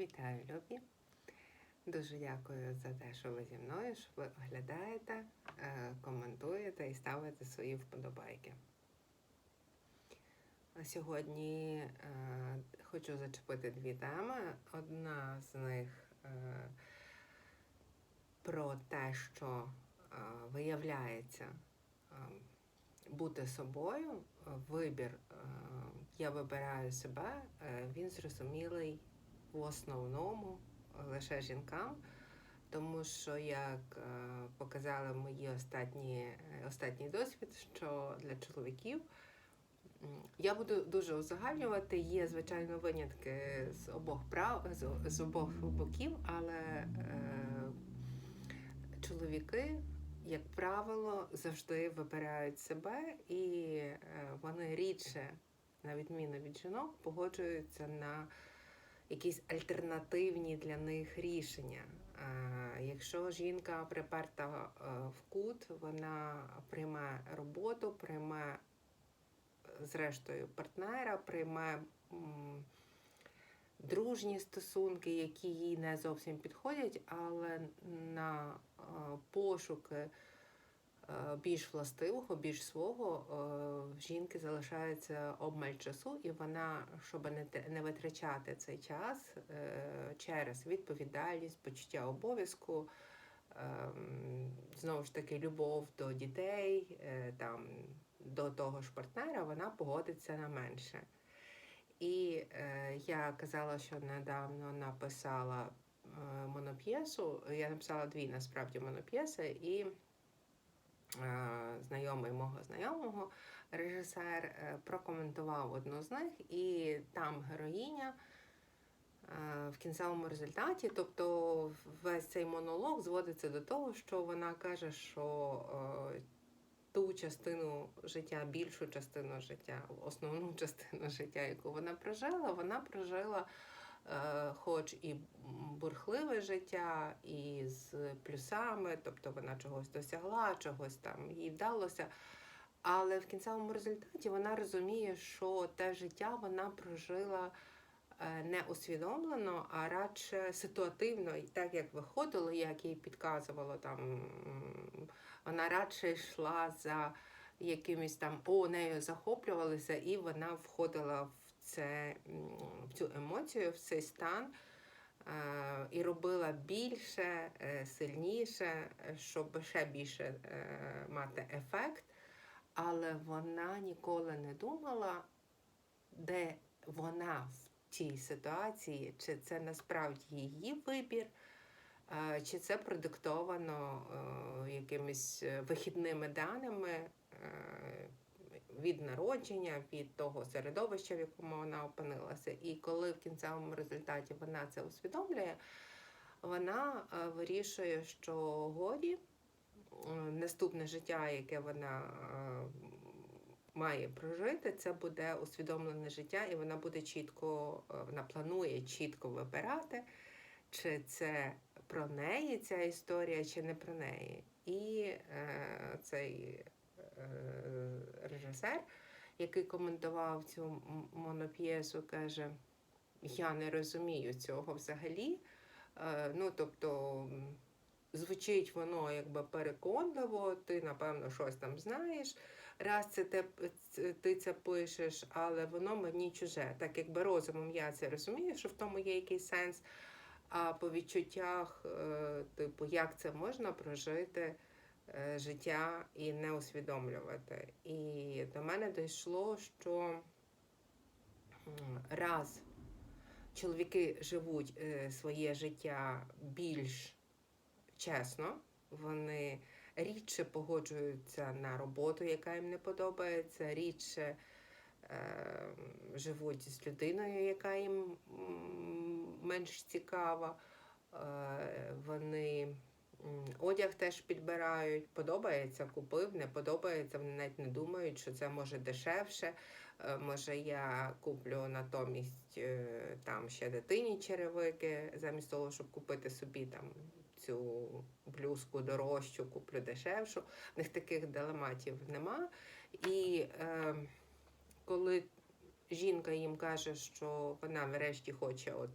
Вітаю, любі! Дуже дякую за те, що ви зі мною, що ви оглядаєте, е, коментуєте і ставите свої вподобайки. Сьогодні е, хочу зачепити дві теми. Одна з них е, про те, що виявляється бути собою, вибір, я вибираю себе, він зрозумілий в основному лише жінкам, тому що, як е, показали мої останні, е, останній досвід, що для чоловіків я буду дуже узагальнювати. Є, звичайно, винятки з обох прав з, обох боків, але е, чоловіки, як правило, завжди вибирають себе, і е, вони рідше, на відміну від жінок, погоджуються на якісь альтернативні для них рішення. Якщо жінка приперта е, в кут, вона прийме роботу, прийме е, зрештою партнера, прийме дружні стосунки, які їй не зовсім підходять, але на е, пошуки більш властивого, більш свого е, жінки залишається обмаль часу, і вона, щоб не, витрачати цей час е, через відповідальність, почуття обов'язку, ем, знову ж таки, любов до дітей, е, там, до того ж партнера, вона погодиться на менше. І е, я казала, що недавно написала е, моноп'єсу. Я написала дві насправді моноп'єси, і е, знайомий мого знайомого режисер е, прокоментував одну з них, і там героїня е, в кінцевому результаті, тобто весь цей монолог зводиться до того, що вона каже, що е, ту частину життя, більшу частину життя, основну частину життя, яку вона прожила, вона прожила. Е, Хоч і бурхливе життя, і з плюсами, тобто вона чогось досягла, чогось там їй вдалося. Але в кінцевому результаті вона розуміє, що те життя вона прожила е, не усвідомлено, а радше ситуативно, і так як виходило, як їй підказувало там, вона радше йшла за якимось там, о, нею захоплювалися, і вона входила в це в цю емоцію, в цей стан. е, І робила більше, е, сильніше, щоб ще більше е, мати ефект, але вона ніколи не думала, де вона в цій ситуації, чи це насправді її вибір, чи це продиктовано якимись вихідними даними від народження, від того середовища, в якому вона опинилася. І коли в кінцевому результаті вона це усвідомлює, вона е, вирішує, що годі е, наступне життя, яке вона е, має прожити, це буде усвідомлене життя, і вона буде чітко, вона планує чітко вибирати, чи це про неї ця історія, чи не про неї. І е, цей режисер, який коментував цю моноп'єсу, каже: Я не розумію цього взагалі. Е, ну, тобто, звучить воно якби переконливо, ти, напевно, щось там знаєш. Раз це те, ти це пишеш, але воно мені чуже. Так якби розумом я це розумію, що в тому є якийсь сенс. А по відчуттях, е, типу, як це можна прожити е, життя і не усвідомлювати. І до мене дійшло, що раз чоловіки живуть е, своє життя більш чесно, вони рідше погоджуються на роботу, яка їм не подобається, рідше е, живуть з людиною, яка їм менш цікава. Е, вони одяг теж підбирають, подобається, купив, не подобається, вони навіть не думають, що це може дешевше. Е, Може, я куплю натомість е, там ще дитині черевики, замість того, щоб купити собі там цю блюзку дорожчу, куплю дешевшу. В них таких дилематів нема. І е, коли жінка їм каже, що вона врешті хоче от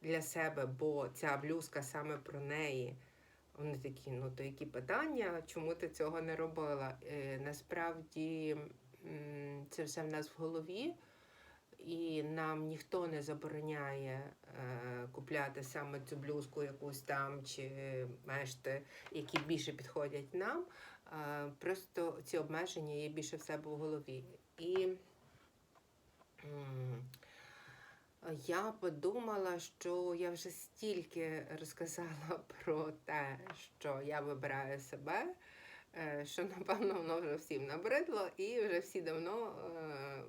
для себе, бо ця блюзка саме про неї. Вони такі, ну то які питання, чому ти цього не робила? Е, насправді це все в нас в голові, і нам ніхто не забороняє е, купляти саме цю блюзку якусь там, чи мешти, які більше підходять нам. Е, просто ці обмеження є більше в себе в голові. І м, я подумала, що я вже стільки розказала про те, що я вибираю себе, е, що напевно воно вже всім набридло, і вже всі давно е,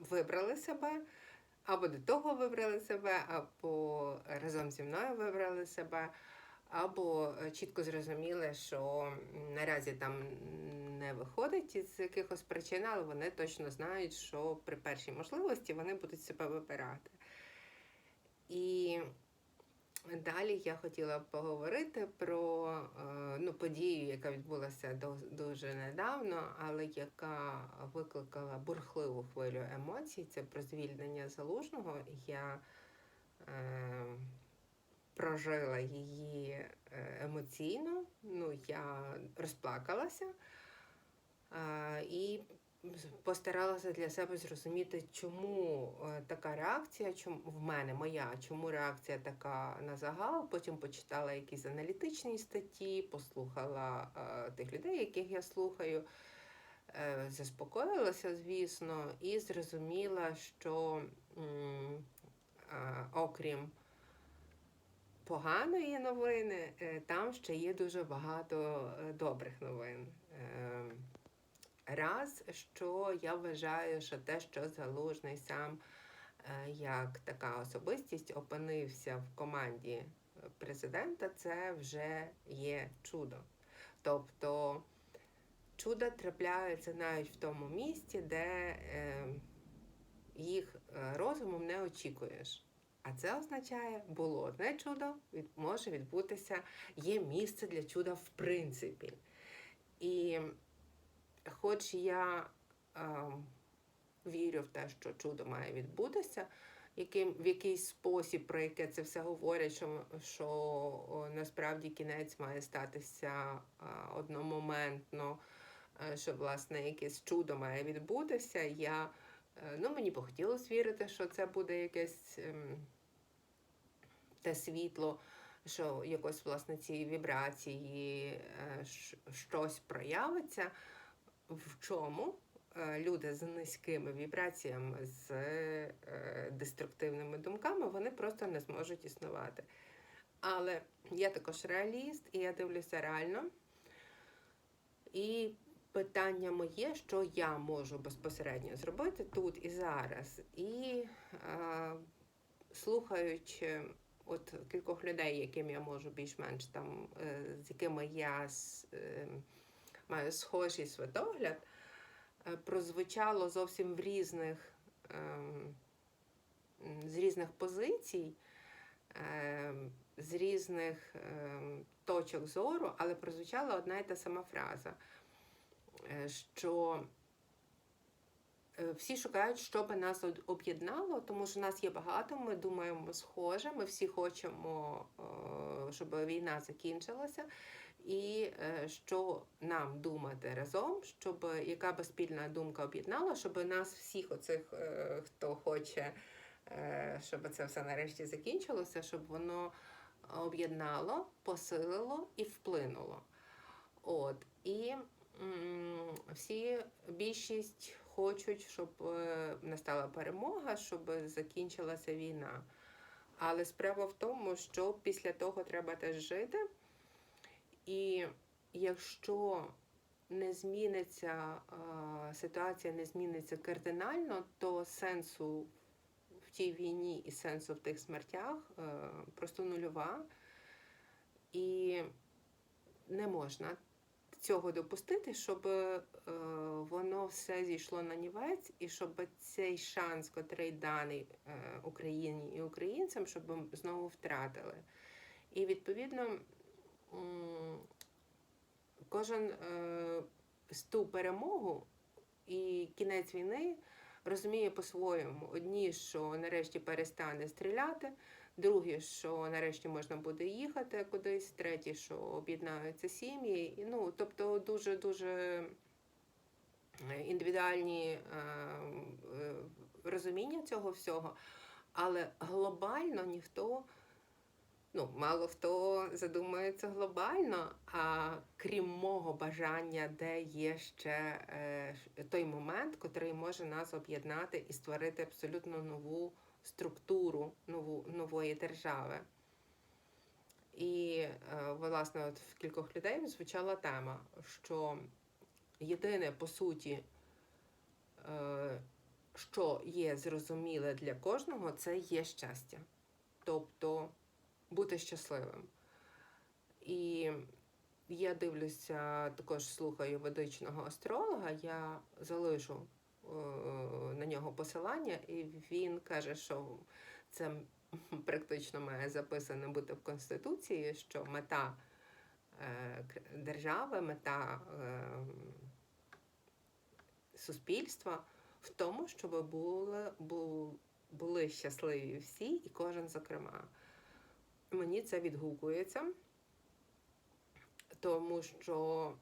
вибрали себе, або до того вибрали себе, або разом зі мною вибрали себе, або е, чітко зрозуміли, що наразі там не виходить із якихось причин, але вони точно знають, що при першій можливості вони будуть себе вибирати. І далі я хотіла поговорити про е, ну, подію, яка відбулася дуже недавно, але яка викликала бурхливу хвилю емоцій. Це про звільнення залужного. Я е, прожила її е, емоційно, ну, я розплакалася. І постаралася для себе зрозуміти, чому е, така реакція, чому в мене моя, чому реакція така на загал. Потім почитала якісь аналітичні статті, послухала е, тих людей, яких я слухаю. Заспокоїлася, звісно, і зрозуміла, що окрім поганої новини, е, там ще є дуже багато е, добрих новин. Е, Раз, що я вважаю, що те, що залужний сам як така особистість опинився в команді президента, це вже є чудо. Тобто чудо трапляються навіть в тому місці, де їх розумом не очікуєш. А це означає, було одне чудо, може відбутися, є місце для чуда в принципі. І хоч я е, вірю в те, що чудо має відбутися, яким, в якийсь спосіб, про яке це все говорять, що, що о, насправді кінець має статися е, одномоментно, е, що власне якесь чудо має відбутися. Я, е, ну, мені б хотілося вірити, що це буде якесь ем, те світло. Що якось власне ці вібрації е, щось проявиться, в чому е, люди з низькими вібраціями, з е, деструктивними думками, вони просто не зможуть існувати. Але я також реаліст, і я дивлюся реально. І питання моє, що я можу безпосередньо зробити тут і зараз. І е, слухаючи от кількох людей, яким я можу більш-менш там, е, з якими я е, маю схожий світогляд, е, прозвучало зовсім в різних, з різних позицій, з різних точок зору, але прозвучала одна і та сама фраза, що всі шукають, що би нас об'єднало, тому що нас є багато, ми думаємо схоже, ми всі хочемо, е, щоб війна закінчилася. І е, що нам думати разом, щоб яка би спільна думка об'єднала, щоб нас всіх оцих, е, хто хоче, е, щоб це все нарешті закінчилося, щоб воно об'єднало, посилило і вплинуло. От і всі більшість хочуть, щоб е, настала перемога, щоб закінчилася війна. Але справа в тому, що після того треба теж жити. І якщо не зміниться ситуація, не зміниться кардинально, то сенсу в тій війні і сенсу в тих смертях е, просто нульова. І не можна цього допустити, щоб е, воно все зійшло на нівець, і щоб цей шанс, котрий даний е, Україні і українцям, щоб знову втратили. І відповідно кожен е, з ту перемогу і кінець війни розуміє по-своєму. Одні, що нарешті перестане стріляти, другі, що нарешті можна буде їхати кудись, треті, що об'єднаються сім'ї. Ну, тобто дуже дуже індивідуальні е, е, розуміння цього всього, але глобально ніхто. Ну, мало хто задумується глобально, а крім мого бажання, де є ще е, той момент, котрий може нас об'єднати і створити абсолютно нову структуру нову, нової держави. І, е, власне, от в кількох людей звучала тема, що єдине, по суті, е, що є зрозуміле для кожного, це є щастя. Тобто бути щасливим. І я дивлюся, також слухаю ведичного астролога, я залишу на нього посилання, і він каже, що це практично має записано бути в Конституції, що мета е, держави, мета е, суспільства в тому, щоб були, були щасливі всі, і кожен зокрема. Мені це відгукується, тому що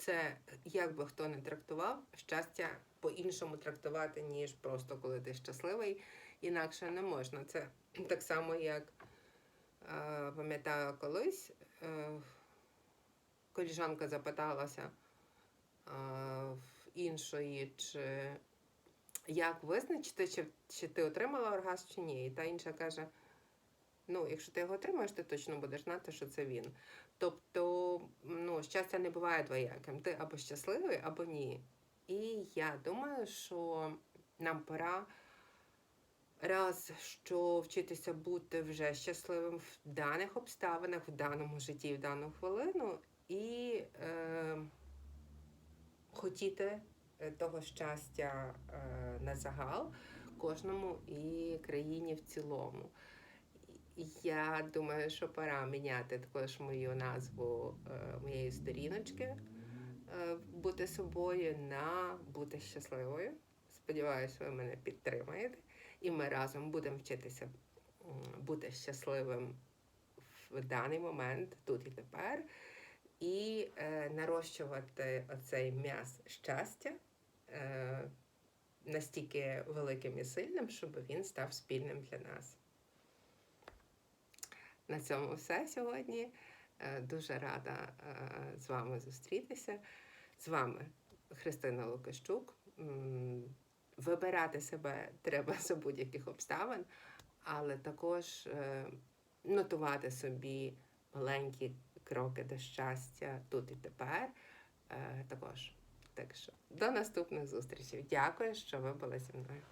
це, як би хто не трактував, щастя по-іншому трактувати, ніж просто коли ти щасливий. Інакше не можна. Це так само, як е, пам'ятаю колись, е, коліжанка запиталася е, іншої, чи як визначити, чи, чи ти отримала оргазм, чи ні. І та інша каже. Ну, якщо ти його отримаєш, ти точно будеш знати, що це він. Тобто, ну, щастя не буває двояким. Ти або щасливий, або ні. І я думаю, що нам пора раз, що вчитися бути вже щасливим в даних обставинах, в даному житті, в дану хвилину, і е, хотіти е, того щастя е, на загал кожному і країні в цілому. Я думаю, що пора міняти також мою назву е, моєї сторіночки, е, бути собою на бути щасливою. Сподіваюся, ви мене підтримаєте, і ми разом будемо вчитися бути щасливим в даний момент, тут і тепер, і е, нарощувати оцей м'яз щастя настільки великим і сильним, щоб він став спільним для нас. На цьому все сьогодні. Е, Дуже рада е, з вами зустрітися. З вами Христина Лукащук. Вибирати себе треба за будь-яких обставин, але також е, нотувати собі маленькі кроки до щастя тут і тепер. Також. Так що до наступних зустрічей. Дякую, що ви були зі мною.